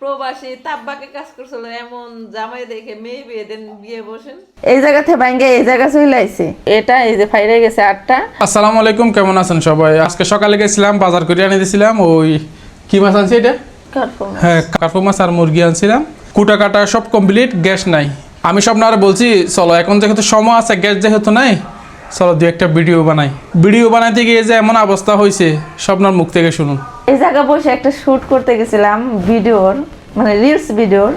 প্রবাসী তাব্বাকে কাজ করছিল এমন জামাই দেখে মেয়ে বিয়ে দেন বিয়ে বসেন। এই জায়গাতে ভাঙ্গে এই জায়গা চলে আইছে। এটা এই যে ফাইরে গেছে আটটা। আসসালামু আলাইকুম কেমন আছেন সবাই? আজকে সকালে গেছিলাম বাজার করে আনি দিয়েছিলাম ওই কি মাছ আনছি এটা? হ্যাঁ কার্পো মাছ আর মুরগি আনছিলাম। কুটা কাটা সব কমপ্লিট গ্যাস নাই। আমি স্বপ্নার বলছি চলো এখন যেহেতু সময় আছে গ্যাস যেহেতু নাই চলো দু একটা ভিডিও বানাই। ভিডিও বানাইতে গিয়ে যে এমন অবস্থা হয়েছে স্বপ্নার মুখ থেকে শুনুন। এই জায়গা বসে একটা শ্যুট করতে গেছিলাম ভিডিওর মানে রিলস ভিডিওর।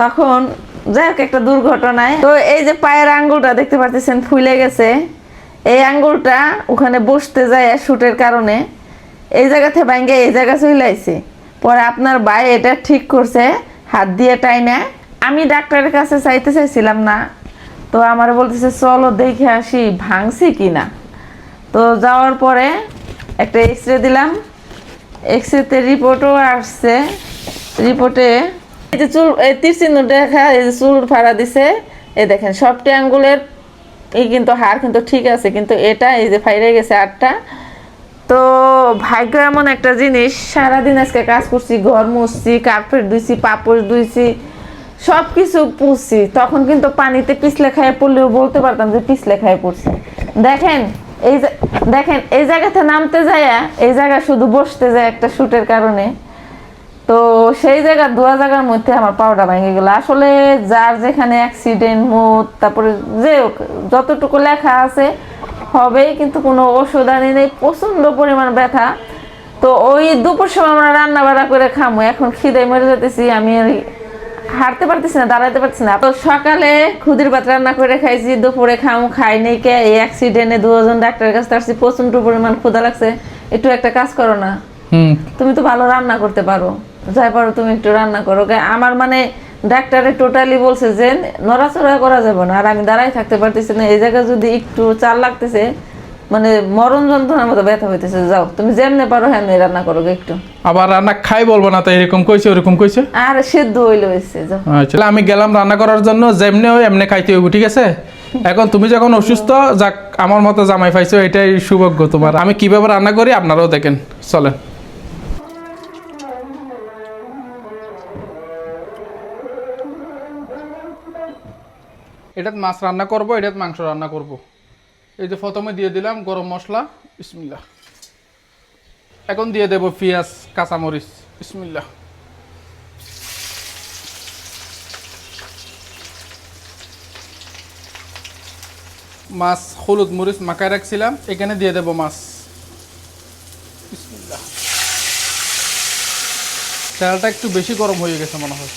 তখন যাই হোক, একটা দুর্ঘটনায়। তো এই যে পায়ের আঙ্গুলটা দেখতে পাচ্ছেন ফুলে গেছে। এই আঙ্গুলটা ওখানে বসতে যায় শ্যুটের কারণে। এই জায়গাতে ভাঙ্গে, এই জায়গা চলে আইছে। পরে আপনার ভাই এটা ঠিক করছে, হাত দিয়ে টাইনে। আমি ডাক্তারের কাছে চাইতে চাইছিলাম না। তো আমার বলতেছে, চলো দেখে আসি, ভাঙছি কি না তো যাওয়ার পরে একটা এক্স রে দিলাম। এক্স রেতে রিপোর্টও আসছে। রিপোর্টে এই যে চুল, এই তীর চিহ্ন দেখা, এই যে চুল ফাড়া দিছে, এই দেখেন সবটি আঙ্গুলের এই কিন্তু হাড় কিন্তু ঠিক আছে, কিন্তু এটা এই যে ফাইরে গেছে আটটা তো ভাগ্য এমন একটা জিনিস, সারাদিন আজকে কাজ করছি, ঘর মুছছি কার্পেট ধুইছি পাপড় ধুইছি সব কিছু পুষছি। তখন কিন্তু পানিতে পিছলে খাইয়ে পড়লেও বলতে পারতাম যে পিছলে খাইয়ে পড়ছি। দেখেন এই দেখেন, এই জায়গাতে নামতে যায় এই জায়গা শুধু বসতে যায় একটা শুটের কারণে। তো সেই জায়গা দোয়া জায়গার মধ্যে আমার পাউডার ভেঙে গেল। আসলে যার যেখানে অ্যাক্সিডেন্ট মুত, তারপরে যে যতটুকু লেখা আছে, হবেই, কিন্তু কোনো ওষুধ আনি নেই, প্রচণ্ড পরিমাণ ব্যথা। তো ওই দুপুর সময় আমরা রান্না বাড়া করে খামো, এখন খিদে মরে যেতেছি আমি আর হাঁটতে পারতেছি না দাঁড়াতে পারতেছি না। তো সকালে খুদির ভাত রান্না করে খাইছি দুপুরে খামু খাই নেই কে এই অ্যাক্সিডেন্টে দুজন ডাক্তারের কাছে আসছি প্রচণ্ড পরিমাণ ক্ষুধা লাগছে। একটু একটা কাজ করো না। তুমি তো ভালো রান্না করতে পারো। যাই পারো তুমি একটু রান্না করো আমার মানে ডাক্তারে টোটালি বলছে যে নড়াচড়া করা যাবে না আর আমি দাঁড়াই থাকতে পারতেছি না। এই জায়গায় যদি একটু চাল লাগতেছে মানে মরণ যন্ত্রণার মতো ব্যথা হইতেছে যাও। তুমি যেমনে পারো হ্যাঁ রান্না করো একটু। আবার রান্না খাই বলব না তো এরকম কইছে ওরকম কইছে? আর সেদ্ধ হইলে হয়েছে যাও। আচ্ছা আমি গেলাম রান্না করার জন্য যেমনি হয় এমনি খাইতে হইব ঠিক আছে? এখন তুমি যখন অসুস্থ যাক আমার মতো জামাই পাইছো এটাই সৌভাগ্য তোমার। আমি কীভাবে রান্না করি আপনারাও দেখেন চলেন। এটাত মাছ রান্না করব এটাত মাংস রান্না করব। এই যে প্রথমে দিয়ে দিলাম গরম মশলা, বিসমিল্লাহ। এখন দিয়ে দেব পেঁয়াজ, কাঁচামরিচ, বিসমিল্লাহ। মাছ, হলুদ মরিচ মাখায় রাখছিলাম, এখানে দিয়ে দেব মাছ। বিসমিল্লাহ। তেলটা একটু বেশি গরম হয়ে গেছে মনে হয়।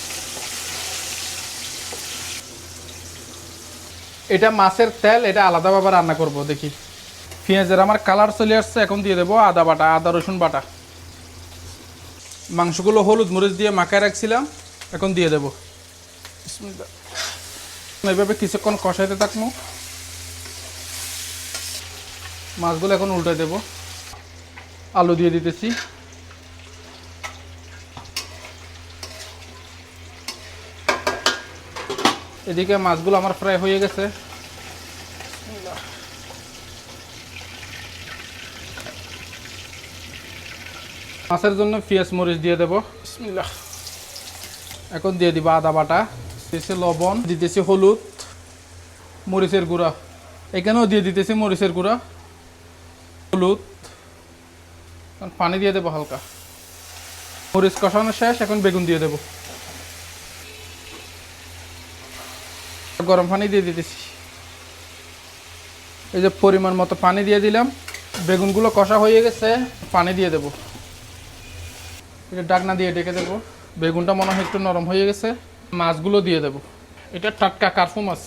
এটা মাছের তেল এটা আলাদাভাবে রান্না করব দেখি। পেঁয়াজের আমার কালার চলে আসছে এখন দিয়ে দেবো আদা বাটা আদা রসুন বাটা। মাংসগুলো হলুদ মরিচ দিয়ে মাখায় রাখছিলাম এখন দিয়ে দেবো। এইভাবে কিছুক্ষণ কষাইতে থাকব। মাছগুলো এখন উল্টে দেব। আলু দিয়ে দিতেছি। এদিকে মাছগুলো আমার ফ্রাই হয়ে গেছে। মাছের জন্য পেঁয়াজ মরিচ দিয়ে দেব। বিসমিল্লাহ। এখন দিয়ে দিব আদা বাটা দিতেছি লবণ দিতেছি হলুদ মরিচের গুঁড়া। এখানেও দিয়ে দিতেছি মরিচের গুঁড়া হলুদ। পানি দিয়ে দেবো হালকা। মরিচ কষানো শেষ এখন বেগুন দিয়ে দেবো। গরম পানি দিয়ে দিতেছি। এই যে পরিমাণ মতো পানি দিয়ে দিলাম। বেগুনগুলো কষা হয়ে গেছে, পানি দিয়ে দেবো। এটা ডাকনা দিয়ে ডেকে দেবো। বেগুনটা মনে হয় একটু নরম হয়ে গেছে, মাছগুলো দিয়ে দেবো। এটা টাটকা কার্ফু মাছ।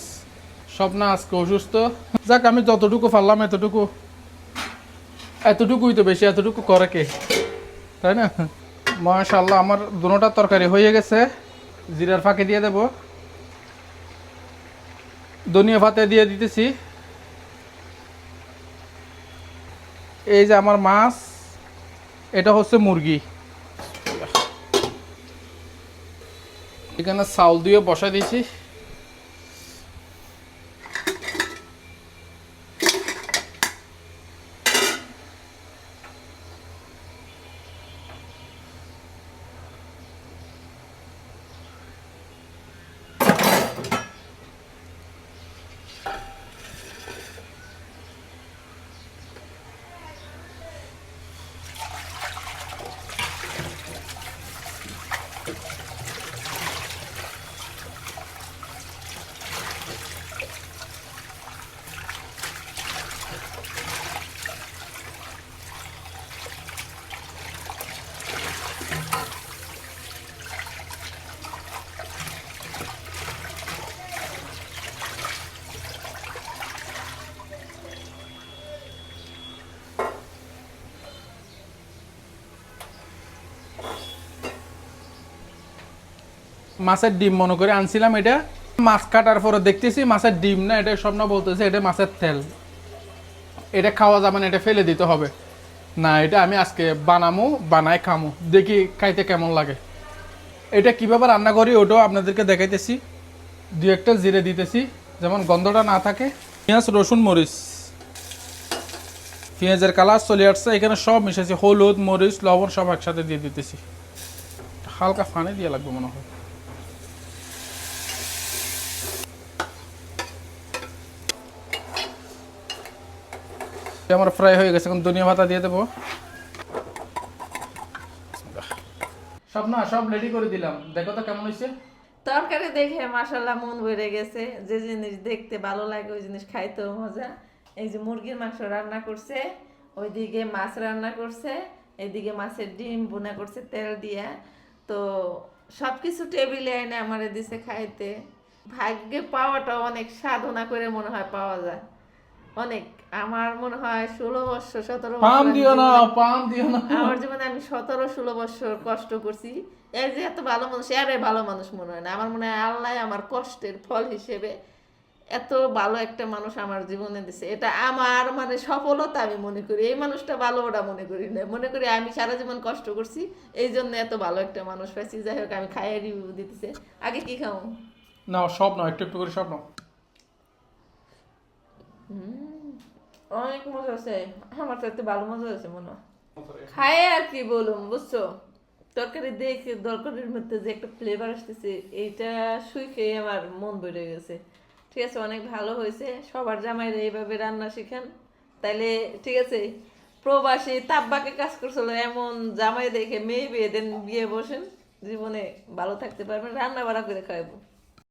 সব না আজকে অসুস্থ। যাক, আমি যতটুকু পারলাম এতটুকু। এতটুকুই তো বেশি, এতটুকু করে কে? তাই না? মাশাল্লাহ আমার দুটোটা তরকারি হয়ে গেছে। জিরার ফাঁকে দিয়ে দেব। ধনিয়া ভাতে দিয়ে দিতেছি। এই যে আমার মাছ, এটা হচ্ছে মুরগি। এখানে চাউল দিয়ে বসাই দিয়েছি। মাছের ডিম মনে করে, আনছিলাম এটা। মাছ কাটার পরে দেখতেছি মাছের ডিম না, এটা সব স্বপ্ন বলতেছে এটা মাছের তেল। এটা খাওয়া যাবে না, এটা ফেলে দিতে হবে। না, এটা আমি আজকে বানামো বানাই খামো। দেখি খাইতে কেমন লাগে। এটা কীভাবে রান্না করি ওটাও আপনাদেরকে দেখাইতেছি। দু একটা জিরে দিতেছি, যেমন গন্ধটা না থাকে। পেঁয়াজ, রসুন, মরিচ। পেঁয়াজের কালার চলে আসছে, এখানে সব মিশেছি হলুদ, মরিচ, লবণ সব একসাথে দিয়ে দিতেছি। হালকা ফানে দিয়ে লাগবে মনে হয়। আমার ফ্রাই হয়ে গেছে, এখন ধনিয়া পাতা দিয়ে দেবো। সব না, সব রেডি করে দিলাম। দেখো তো কেমন হয়েছে। তরকারি দেখে মাসাল্লাহ মন ভরে গেছে। যে জিনিস দেখতে ভালো লাগে, ওই জিনিস খাইতেও মজা। এই যে মুরগির মাংস রান্না করছে, ওইদিকে মাছ রান্না করছে এইদিকে মাছের ডিম বোনা করছে, তেল দিয়া। তো সব কিছু টেবিলে এনে আমারে দিছে খাইতে। ভাগ্যে পাওয়াটা অনেক সাধনা করে মনে হয় পাওয়া যায়। অনেক। আমার মনে হয় ষোলো বছর সতেরো পাম দিও না পাম দিও না। আমার জীবনে আমি সতেরো ষোলো বছর কষ্ট করছি। এই যে এত ভালো মানুষ ভালো মানুষ মনে হয় না। আমার মনে হয় আল্লাহ আমার কষ্টের ফল হিসেবে এত ভালো একটা মানুষ আমার জীবনে দিছে। এটা আমার মানে সফলতা আমি মনে করি। এই মানুষটা ভালো ওটা মনে করি না। মনে করি আমি সারা জীবন কষ্ট করছি। এই জন্য এত ভালো একটা মানুষ পাইছি। যাই হোক আমি খাইয়ে রিভিউ দিতেছে। আগে কি খাও না সব নাও একটু একটু করে সব নাও। অনেক মজা আছে। আমার তো এত ভালো মজা আছে মনে হয়। খায় আর কি বলুম বুঝছ? তরকারি দেখে তরকারির মধ্যে যে একটা ফ্লেভার আসতেছে এইটা শুই খেয়ে আমার মন ভরে গেছে। ঠিক আছে অনেক ভালো হয়েছে। সবার জামাইরা এইভাবে রান্না শিখেন। তাইলে ঠিক আছে প্রবাসী তাব্বাকে কাজ করছিল এমন জামাই দেখে মেয়ে বিয়ে দেন বিয়ে বসেন। জীবনে ভালো থাকতে পারবেন রান্না বাড়া করে খাওয়াবো।